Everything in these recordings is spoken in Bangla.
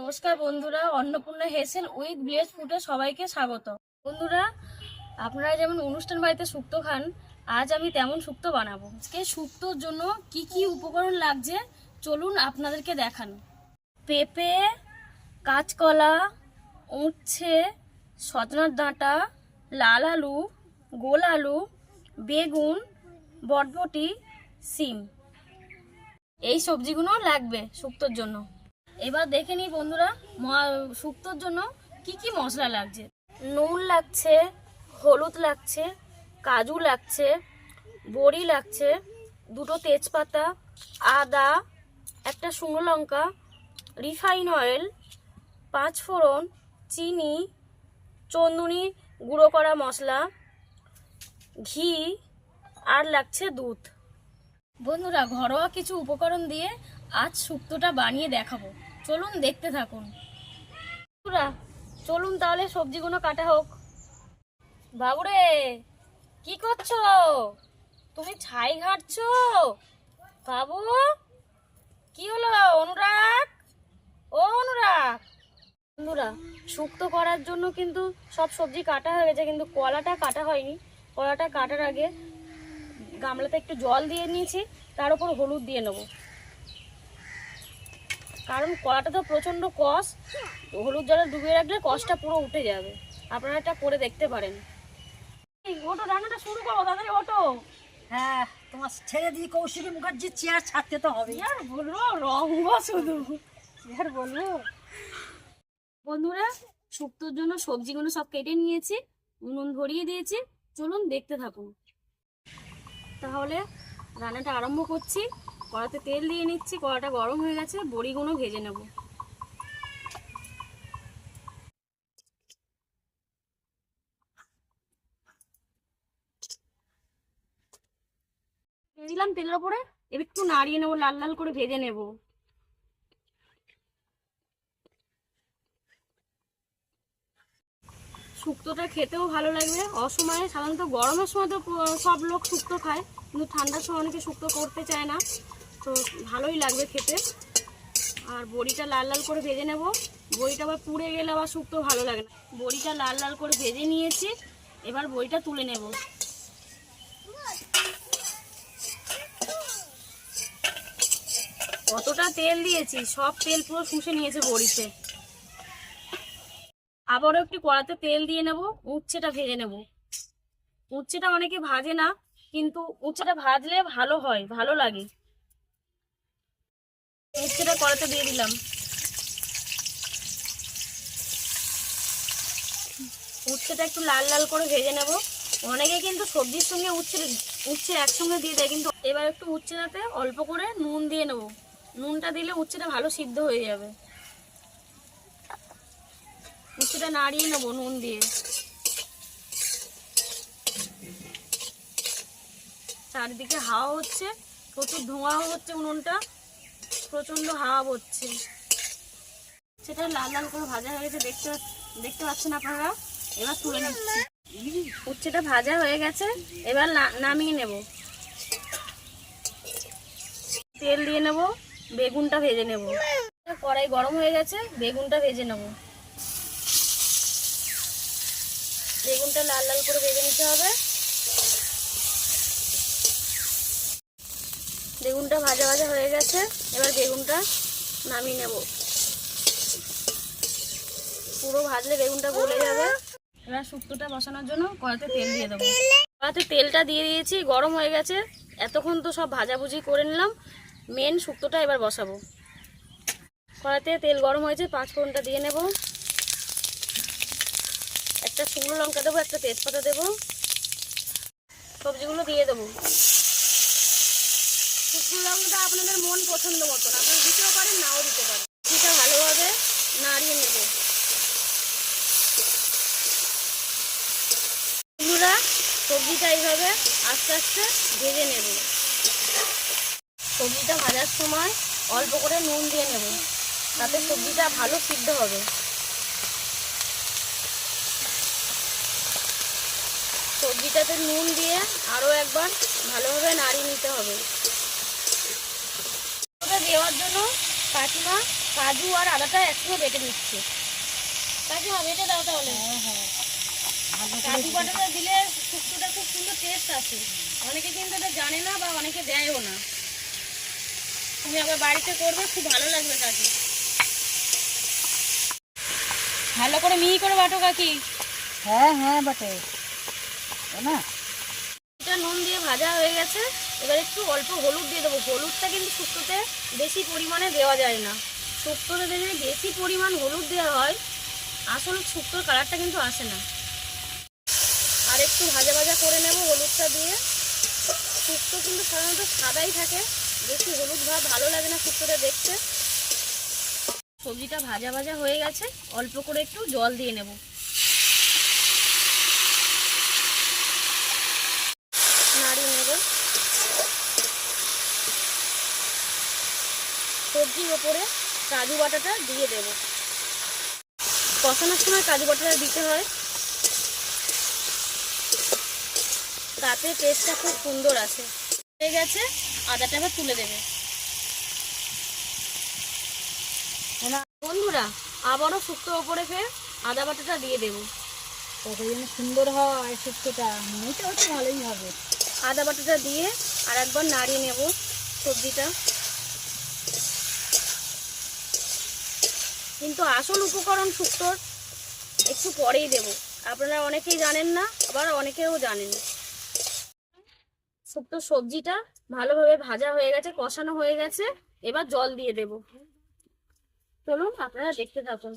নমস্কার বন্ধুরা, অন্নপূর্ণা হেসেল উইথ ভিলেজ ফুডে সবাইকে স্বাগত। বন্ধুরা, আপনারা যেমন অনুষ্ঠান বাড়িতে শুক্তো খান, আজ আমি তেমন শুক্তো বানাবো। আজকে শুক্তোর জন্য কি কি উপকরণ লাগছে, চলুন আপনাদেরকে দেখান। পেঁপে, কাঁচকলা, উচ্ছে, সজনার ডাঁটা, লাল আলু, গোল আলু, বেগুন, বটবটি, সিম। এই সবজিগুলো লাগবে শুক্তোর জন্য। এবার দেখে নিই বন্ধুরা শুক্তোর জন্য কি কি মশলা লাগছে? নুন লাগছে হলুদ লাগছে কাজু লাগছে বড়ি লাগছে দুটো তেজপাতা আদা একটা শুকনো লঙ্কা রিফাইন অয়েল পাঁচ ফোড়ন চিনি চন্দুনি গুঁড়ো করা মশলা ঘি আর লাগছে দুধ। বন্ধুরা ঘরোয়া কিছু উপকরণ দিয়ে আজ শুক্তোটা বানিয়ে দেখাবো। চলুন দেখতে থাকুন। চলুন তাহলে সবজিগুলো কাটা হোক। বাবুরে, কি করছ? তুমি ছাই ঘাটছো? বাবু, কি হলো? অনুরাগ? ও অনুরাগ। বন্ধুরা, শুক্তো করার জন্য কিন্তু সব সবজি কাটা হয়ে গেছে, কিন্তু কলাটা কাটা হয়নি। কলাটা কাটার আগে গামলাতে একটু জল দিয়ে নিয়েছি, তার উপর হলুদ দিয়ে নেব। কারণ কলাটা তো প্রচণ্ড কষ হলুদ জলে ডুবিয়ে রাখলে কষটা পুরো উঠে যাবে। আপনারা এটা করে দেখতে পারেন। ওটো রান্নাটা শুরু করো তাড়াতাড়ি ওটো। হ্যাঁ তোমার ছেড়ে দিয়ে কৌশিকী মুখার্জির চেয়ার ছাড়তে তো হবে। আর বলব রঙ্গ শুধু। আর বলব। বন্ধুরা শুক্তোর জন্য সবজিগুলো সব কেটে নিয়েছি নুন ধরিয়ে দিয়েছি। চলুন দেখতে থাকুন। তাহলে রান্নাটা আরম্ভ করছি। কড়াতে তেল দিয়ে নিচ্ছি, কড়াটা গরম হয়ে গেছে বড়িগুলো ভেজে নেব। দিলাম তেলের ওপরে, এবার একটু নাড়িয়ে নেব, লাল লাল করে ভেজে নেব। শুক্তোটা খেতেও ভালো লাগবে। অসময়ে সাধারণত গরমের সময় তো সব লোক শুক্তো খায়, কিন্তু ঠান্ডার সময় অনেকে শুক্তো করতে চায় না। তো ভালোই লাগবে খেতে। আর বড়িটা লাল লাল করে ভেজে নেব। বড়িটা আবার পুড়ে গেলে আবার শুক্তো ভালো লাগে না। বড়িটা লাল লাল করে ভেজে নিয়েছি। এবার বড়িটা তুলে নেব। কতটা তেল দিয়েছি, সব তেল পুরো শুষে নিয়েছে বড়িতে। আবারও একটু কড়াতে তেল দিয়ে নেব, উচ্ছেটা ভেজে নেব। উচ্ছেটা অনেকে ভাজে না, কিন্তু উচ্ছেটা ভাজলে ভালো হয়, ভালো লাগে। উচ্ছেটা কড়াতে দিয়ে দিলাম। উচ্ছেটা একটু লাল লাল করে ভেজে নেব। অনেকে কিন্তু সবজির সঙ্গে উচ্ছে উচ্ছে একসঙ্গে দিয়ে দেয়, কিন্তু এবার একটু উচ্ছেটাতে অল্প করে নুন দিয়ে নেব। নুনটা দিলে উচ্ছেটা ভালো সিদ্ধ হয়ে যাবে। উচ্ছেটা নাড়িয়ে নেব নুন দিয়ে। চারিদিকে হাওয়া হচ্ছে, প্রচুর ধোঁয়াও হচ্ছে উনুনটা প্রচণ্ড হাওয়া হচ্ছে সেটা লাল লাল করে ভাজা হয়ে গেছে, দেখতে দেখতে পাচ্ছেন আপনারা? এবার তুলে নিচ্ছি। উচ্ছেটা ভাজা হয়ে গেছে, এবার নামিয়ে নেব। তেল দিয়ে নেব, বেগুনটা ভেজে নেব। কড়াই গরম হয়ে গেছে, বেগুনটা ভেজে নেব। বেগুনটা লাল লাল করে ভেজে নিতে হবে। বেগুনটা ভাজা ভাজা হয়ে গেছে। এবার বেগুনটা নামিয়ে নেব। পুরো ভাজলে বেগুনটা গলে যাবে। এবার শুক্তোটা বসানোর জন্য কড়াতে তেল দিয়ে দেবো। কড়াতে তেলটা দিয়ে দিয়েছি, গরম হয়ে গেছে। এতক্ষণ তো সব ভাজাভুজি করে নিলাম। মেন শুক্তোটা এবার বসাবো। কড়াতে তেল গরম হয়েছে পাঁচ ফোড়নটা দিয়ে নেব। একটা শুকনো লঙ্কা দেবো, একটা তেজপাতা দেবো। সবজিগুলো দিয়ে দেবো। শুকনো লঙ্কাটা আপনাদের মন পছন্দ মতন আপনারা দিতেও পারেন, নাও দিতে পারেন। সেটা ভালোভাবে নাড়িয়ে নেব। বন্ধুরা সবজিটা এইভাবে আস্তে আস্তে ভেজে নেব। সবজিটা ভাজার সময় অল্প করে নুন দিয়ে নেব। তাতে সবজিটা ভালো সিদ্ধ হবে। সবজিটাতে নুন দিয়ে আরও একবার ভালোভাবে নাড়িয়ে নিতে হবে। দেওয়ার জন্য কাকিমা কাজু আর আদাটা একসঙ্গে বেটে নিচ্ছে। হ্যাঁ বেটে দাও তাহলে। হ্যাঁ হ্যাঁ। কাজু বাটাটা দিলে শুক্তোটা খুব সুন্দর টেস্ট আসে। অনেকে কিন্তু এটা জানে না বা অনেকে দেয়ও না। তুমি আবার বাড়িতে করবে খুব ভালো লাগবে কাজু ভালো করে মিহি করে বাটো কাকি। হ্যাঁ হ্যাঁ বটে। না? এটা নুন দিয়ে ভাজা হয়ে গেছে। এবার একটু অল্প হলুদ দিয়ে দেবো। হলুদটা কিন্তু শুক্তোতে বেশি পরিমাণে দেওয়া যায় না। শুক্তোতে যদি বেশি পরিমাণ হলুদ দেওয়া হয়, আসল শুক্তোর কালারটা কিন্তু আসে না। আর একটু ভাজা ভাজা করে নেব হলুদটা দিয়ে। শুক্তো কিন্তু সাধারণত সাদাই থাকে। বেশি হলুদ ভাব ভালো লাগে না শুক্তোটা দেখতে। সবজিটা ভাজা ভাজা হয়ে গেছে। অল্প করে একটু জল দিয়ে নেব নাড়িয়ে নেব সবজির ওপরে কাজু বাটাটা দিয়ে দেব। কষানোর সময় কাজু বাটাটা দিতে হয়। তাতে টেস্টটা খুব সুন্দর আসে হয়ে গেছে আদাটা এবার তুলে দেবে। বন্ধুরা আবারও শুক্তোর ওপরে ফের আদা বাটাটা দিয়ে দেবো। কত যেন সুন্দর হয় শুক্তোটা। মনে হচ্ছে ভালোই হবে। আদা বাটাটা দিয়ে আর একবার নাড়িয়ে নেব সবজিটা। কিন্তু আসল উপকরণ শুক্তোর একটু পরেই দেব। আপনারা অনেকেই জানেন না, আবার অনেকেও জানেন শুক্তোর সবজিটা ভালোভাবে ভাজা হয়ে গেছে, কষানো হয়ে গেছে, এবার জল দিয়ে দেব। চলুন, আপনারা দেখতে থাকুন।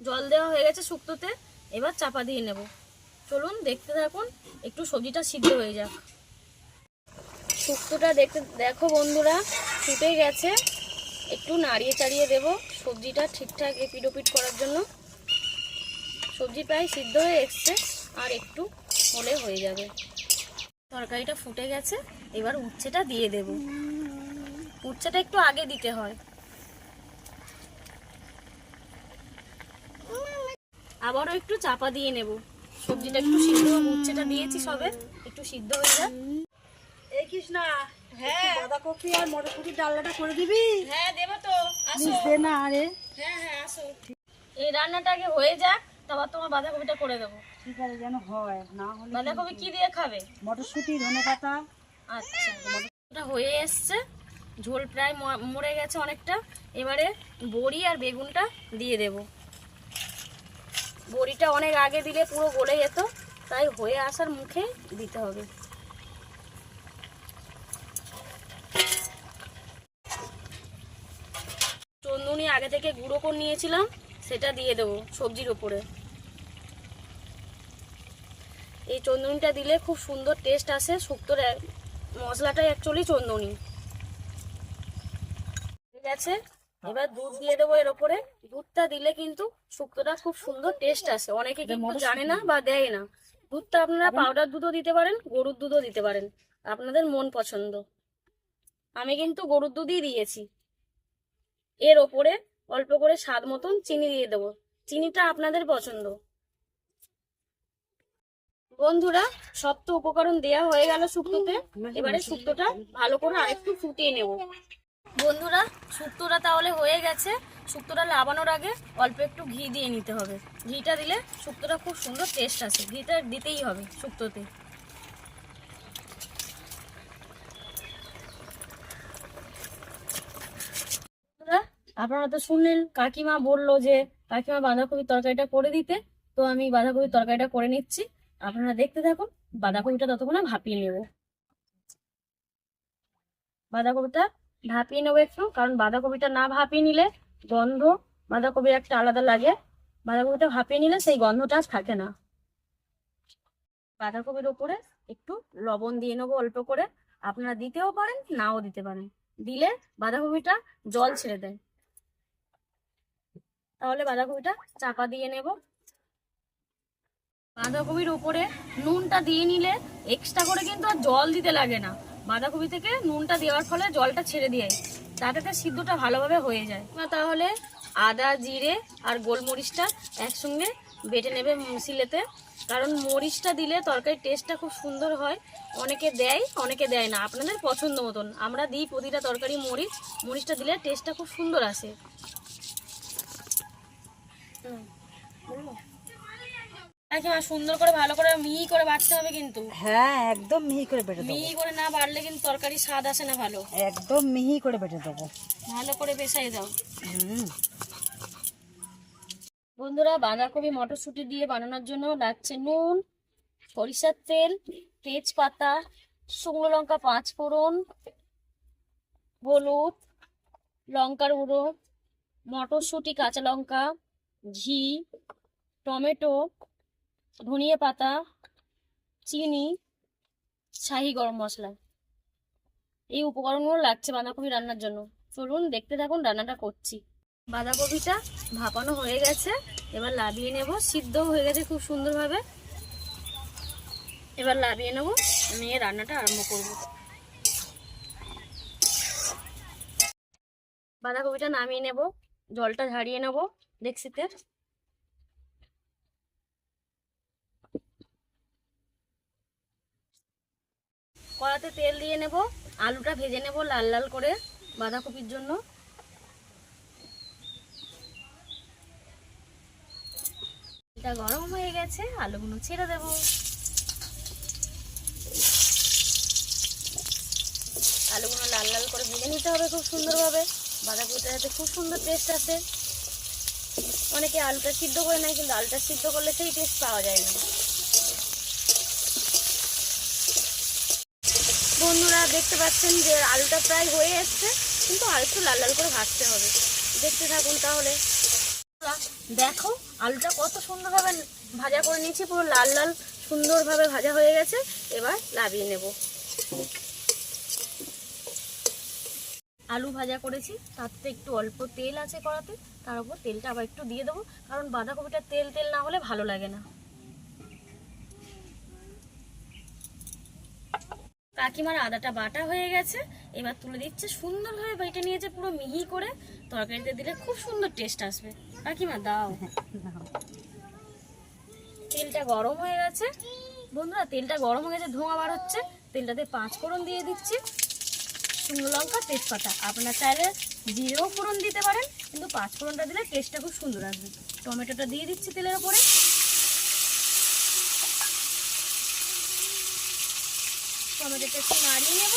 জল দেওয়া হয়ে গেছে শুক্তোতে, এবার চাপা দিয়ে নেব। চলুন, দেখতে থাকুন, একটু সবজিটা সিদ্ধ হয়ে যাক। শুক্তোটা দেখতে, দেখো বন্ধুরা, ফুটে গেছে। একটু নাড়িয়ে চাড়িয়ে দেব সবজিটা ঠিকঠাক এপিড ওপিড করার জন্য। সবজি প্রায় সিদ্ধ হয়ে এসছে, আর একটু হলে হয়ে যাবে। তরকারিটা ফুটে গেছে, এবার উচ্ছেটা দিয়ে দেব। উচ্ছেটা একটু আগে দিতে হয়। আবারও একটু চাপা দিয়ে নেব। সবজিটা একটু সিদ্ধ, উচ্ছেটা দিয়েছি সবে, একটু সিদ্ধ হয়ে যাক। এই কৃষ্ণা হ্যাঁ। বাঁধাকপি আর ডালনাটা করে দিবি? হ্যাঁ দেবো তো আসো। দে না আরে। হ্যাঁ হ্যাঁ আসো। এই রান্নাটা আগে হয়ে যাক তারপর তোমার বাঁধাকপিটা করে দেবো। ঠিক আছে যেন হয় না হলে বাঁধাকপি কি দিয়ে খাবে? মটরশুটি ধনে পাতা। আচ্ছা হয়ে এসছে। ঝোল প্রায় ম- মরে গেছে অনেকটা। এবারে বড়ি আর বেগুনটা দিয়ে দেব। বড়িটা অনেক আগে দিলে পুরো গলে যেত তাই হয়ে আসার মুখে দিতে হবে। চন্দুনি আগে থেকে গুঁড়ো করে নিয়েছিলাম সেটা দিয়ে দেবো সবজির ওপরে। এই চন্দনিটা দিলে খুব সুন্দর টেস্ট আসে শুক্তোর মশলাটাই অ্যাকচুয়ালি চন্দনি ঠিক আছে এবার দুধ দিয়ে দেবো এর ওপরে। দুধটা দিলে কিন্তু শুক্তোটা খুব সুন্দর টেস্ট আসে। অনেকে কিন্তু জানে না বা দেয় না। দুধটা আপনারা পাউডার দুধও দিতে পারেন গরুর দুধও দিতে পারেন। আপনাদের মন পছন্দ। আমি কিন্তু গরুর দুধই দিয়েছি। এর ওপরে অল্প করে স্বাদ মতন চিনি দিয়ে দেবো। চিনিটা আপনাদের পছন্দ। বন্ধুরা সব তো উপকরণ দেয়া হয়ে গেল শুক্তোতে। এবারে শুক্তোটা ভালো করে আরেকটু ফুটিয়ে নেব। বন্ধুরা, শুক্তোটা তাহলে হয়ে গেছে। শুক্তোটা লাবানোর আগে অল্প একটু ঘি দিয়ে নিতে হবে। ঘিটা দিলে শুক্তোটা খুব সুন্দর টেস্ট আসে। ঘিটা দিতেই হবে শুক্তোতে বন্ধুরা, আপনারা তো শুনলেন, কাকিমা বলল যে, কাকিমা, বাঁধাকপির তরকারিটা করে দিতে। তো আমি বাঁধাকপির তরকারিটা করে নিচ্ছি। আপনারা দেখতে থাকুন, বাঁধাকপিটা ততক্ষণে ভাপিয়ে নেব। বাঁধাকপিটা ভাপিয়ে নেব একটু, কারণ বাঁধাকপিটা না ভাপিয়ে নিলে গন্ধ বাঁধাকপির একটা আলাদা লাগে। বাঁধাকপিটা ভাপিয়ে নিলে সেই গন্ধটা থাকে না। বাঁধাকপির ওপরে একটু লবণ দিয়ে নেব অল্প করে। আপনারা দিতেও পারেন, নাও দিতে পারেন। দিলে বাঁধাকপিটা জল ছেড়ে দেয়। তাহলে বাঁধাকপিটা চাপা দিয়ে নেব। বাঁধাকপির উপরে নুনটা দিয়ে নিলে এক্সট্রা করে কিন্তু আর জল দিতে লাগে না। বাঁধাকপি থেকে নুনটা দেওয়ার ফলে জলটা ছেড়ে দিয়ে তাতে সিদ্ধটা ভালোভাবে হয়ে যায়। তাহলে আদা, জিরে আর গোলমরিচটা একসঙ্গে বেটে নেবে শিলেতে কারণ মরিচটা দিলে তরকারির টেস্টটা খুব সুন্দর হয়। অনেকে দেয় অনেকে দেয় না। আপনাদের পছন্দ মতন। আমরা দিই প্রতিটা তরকারি মরিচ, মরিচটা দিলে টেস্টটা খুব সুন্দর আসে। সুন্দর করে ভালো করে মিহি করে বাটতে হবে কিন্তু। হ্যাঁ একদম মিহি করে বেটে দেবো। মিহি করে না বাড়লে কিন্তু তরকারি স্বাদ আসে না ভালো। একদম মিহি করে বেটে দেবো। ভালো করে পেশাই দাও। হুম। বন্ধুরা বাঁধাকপি মটরশুঁটি দিয়ে বানানোর জন্য লাগছে নুন সরিষার তেল তেজপাতা শুকনো লঙ্কা পাঁচ ফোড়ন হলুদ লঙ্কার গুঁড়ো মটরশুঁটি কাঁচা লঙ্কা ঘি, টমেটো, ধনিয়া পাতা, চিনি, শাহি গরম মশলা। এই উপকরণগুলো লাগছে বাঁধাকপি রান্নার জন্য। চলুন দেখতে থাকুন রান্নাটা করছি। বাঁধাকপিটা ভাপানো হয়ে গেছে। এবার লাভিয়ে নেব। সিদ্ধ হয়ে গেছে খুব সুন্দরভাবে। এবার লাভিয়ে নেব। নিয়ে রান্নাটা আরম্ভ করব। বাঁধাকপিটা নামিয়ে নেব। জলটা ঝারিয়ে নেব। ডেক্সিতে কড়াতে তেল দিয়ে নেব, আলুটা ভেজে নেব লাল লাল করে বাঁধাকপির জন্য। এটা গরম হয়ে গেছে, আলুগুলো ছেড়ে দেব। আলুগুলো লাল লাল করে ভেজে নিতে হবে খুব সুন্দরভাবে। বাঁধাকপিটা যাতে খুব সুন্দর টেস্ট আসে। অনেকে আলুটা সিদ্ধ করে নেয়, কিন্তু আলুটা সিদ্ধ করলে সেই টেস্ট পাওয়া যায় না। বন্ধুরা, দেখতে পাচ্ছেন যে আলুটা প্রায় হয়ে এসছে, কিন্তু আর একটু লাল লাল করে ভাজতে হবে। দেখতে থাকুন তাহলে। দেখো, আলুটা কত সুন্দরভাবে ভাজা করে নিয়েছি, পুরো লাল লাল সুন্দরভাবে ভাজা হয়ে গেছে। এবার লাভিয়ে নেব। আলু ভাজা করেছি, তাতে একটু অল্প তেল আছে কড়াতে, তার উপর তেলটা আবার একটু দিয়ে দেবো, কারণ বাঁধাকপিটা তেল তেল না হলে ভালো লাগে না। কাকিমার আদাটা বাটা হয়ে গেছে, এবার তুলে দিচ্ছে সুন্দরভাবে বেটে নিয়েছে পুরো মিহি করে, তরকারিতে দিলে খুব সুন্দর টেস্ট আসবে। কাকিমা, দাও। তেলটা গরম হয়ে গেছে। বন্ধুরা, তেলটা গরম হয়ে গেছে, ধোঁয়া বার হচ্ছে, তেলটাতে পাঁচ ফোড়ন দিয়ে দিচ্ছি। শুকনো লঙ্কা, তেজপাতা। আপনার চাইলে জিরেও ফোড়ন দিতে পারেন, কিন্তু পাঁচ ফোড়নটা দিলে টেস্টটা খুব সুন্দর আসবে। টমেটোটা দিয়ে দিচ্ছি তেলের ওপরে। টমেটোটা একটু নাড়িয়ে নেব।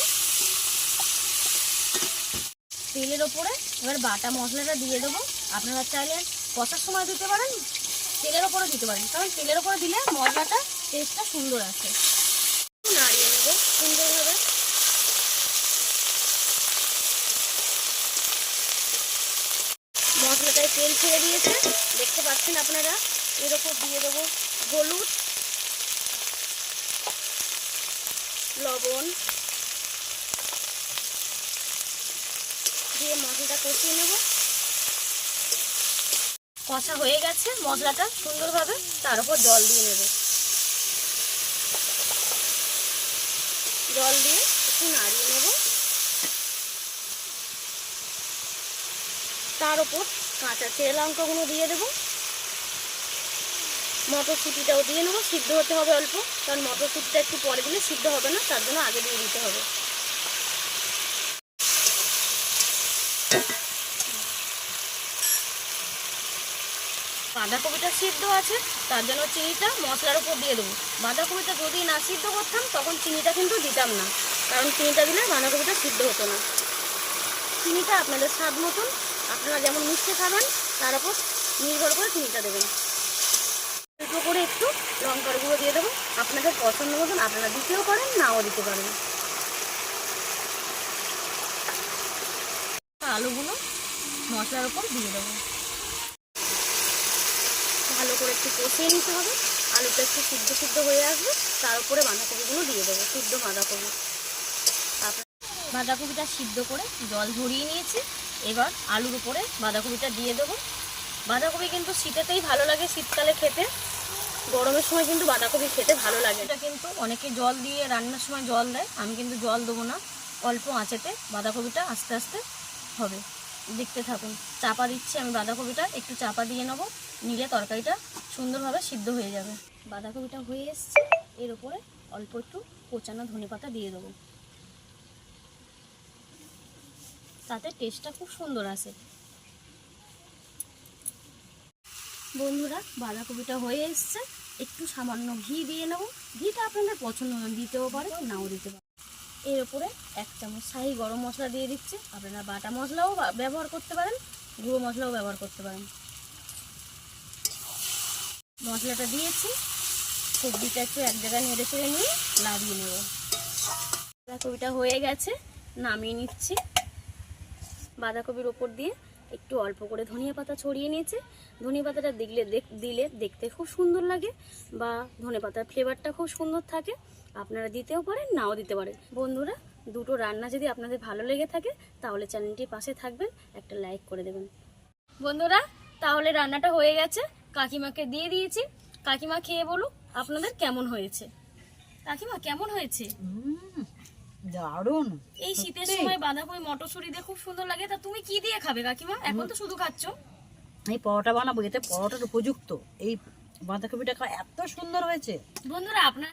তেলের ওপরে এবার বাটা মশলাটা দিয়ে দেবো। আপনারা চাইলে কষার সময় দিতে পারেন, তেলের ওপরে দিতে পারেন, কারণ তেলের ওপরে দিলে মশলাটা টেস্টটা সুন্দর আসে। নাড়িয়ে নেব। সুন্দরভাবে মশলাটায় তেল ছেড়ে দিয়েছে দেখতে পাচ্ছেন আপনারা? এর ওপর দিয়ে দেবো হলুদ, লবণ দিয়ে মশলাটা কষিয়ে নেব। কষা হয়ে গেছে, মশলাটা সুন্দরভাবে তার উপর জল দিয়ে নেব। জল দিয়ে একটু নাড়িয়ে নেব। তার উপর কাঁচা চেরা লঙ্কাগুলো দিয়ে দেবো। মটরশুঁটিটাও দিয়ে নেব, সিদ্ধ হতে হবে অল্প, কারণ মটরশুঁটিটা একটু পরে দিলে সিদ্ধ হবে না, তার জন্য আগে দিয়ে দিতে হবে। বাঁধাকপিটা সিদ্ধ আছে, তার জন্য চিনিটা মশলার উপর দিয়ে দেবো। বাঁধাকপিটা যদি না সিদ্ধ করতাম, তখন চিনিটা কিন্তু দিতাম না, কারণ চিনিটা দিলে বাঁধাকপিটা সিদ্ধ হতো না। চিনিটা আপনাদের স্বাদ মতন, আপনারা যেমন মিষ্টি খাবেন, তার উপর নির্ভর করে চিনিটা দেবেন। অল্প করে একটু লঙ্কার গুঁড়ো দিয়ে দেবো। আপনাদের পছন্দ মতন আপনারা দিতেও পারেন নাও দিতে পারেন। আলুগুলো মশলার উপর দিয়ে দেবো। ভালো করে একটু কষিয়ে নিতে হবে। আলুটা একটু সিদ্ধ সিদ্ধ হয়ে আসবে তার উপরে বাঁধাকপিগুলো দিয়ে দেবো সিদ্ধ বাঁধাকপি। বাঁধাকপিটা সিদ্ধ করে জল ঝরিয়ে নিয়েছি। এবার আলুর উপরে বাঁধাকপিটা দিয়ে দেবো। বাঁধাকপি কিন্তু শীতেতেই ভালো লাগে শীতকালে খেতে। গরমের সময় কিন্তু বাঁধাকপি খেতে ভালো লাগে। এটা কিন্তু অনেকে জল দিয়ে রান্নার সময় জল দেয়, আমি কিন্তু জল দেবো না। অল্প আঁচেতে বাঁধাকপিটা আস্তে আস্তে হবে। দেখতে থাকুন। চাপা দিচ্ছি আমি বাঁধাকপিটা, একটু চাপা দিয়ে নেব, নিলে তরকারিটা সুন্দরভাবে সিদ্ধ হয়ে যাবে। বাঁধাকপিটা হয়ে এসছে, এর উপরে অল্প একটু কোচানো ধনে পাতা দিয়ে দেবো। তাতে টেস্টটা খুব সুন্দর আসে। বন্ধুরা, বাঁধাকপিটা হয়ে এসছে। একটু সামান্য ঘি দিয়ে নেব। ঘিটা আপনাদের পছন্দ দিতেও পারে, নাও দিতে পারে। এর উপরে এক চামচ শাহি গরম মশলা দিয়ে দিচ্ছে। আপনারা বাটা মশলাও ব্যবহার করতে পারেন, গুঁড়ো মশলাও ব্যবহার করতে পারেন। মশলাটা দিয়েছি। সবজিটা একটু এক জায়গায় নেড়ে চেড়ে নিয়ে লাগিয়ে নেব। বাঁধাকপিটা হয়ে গেছে, নামিয়ে নিচ্ছি। বাঁধাকপির ওপর দিয়ে একটু অল্প করে ধনিয়া পাতা ছড়িয়ে নিয়েছে। ধনিয়া পাতাটা দেখলে দেখ- দিলে দেখতে খুব সুন্দর লাগে বা ধনে পাতার ফ্লেভারটা খুব সুন্দর থাকে। আপনারা দিতেও পারেন, নাও দিতে পারেন। বন্ধুরা, দুটো রান্না যদি আপনাদের ভালো লেগে থাকে, তাহলে চ্যানেলটির পাশে থাকবেন, একটা লাইক করে দেবেন। বন্ধুরা, তাহলে রান্নাটা হয়ে গেছে। কাকিমাকে দিয়ে দিয়েছি। কাকিমা খেয়ে বলুক আপনাদের কেমন হয়েছে। কাকিমা, কেমন হয়েছে? দারুণ। এই শীতের? সময় বাঁধাকপি মটরশুঁটি দিয়ে খুব সুন্দর লাগে। তা তুমি কি দিয়ে খাবে কাকিমা? এখন তো শুধু খাচ্ছ। এই পরোটা বানাবো এতে পরোটার উপযুক্ত। এই বাঁধাকপিটা খাওয়া এত সুন্দর হয়েছে। বন্ধুরা আপনার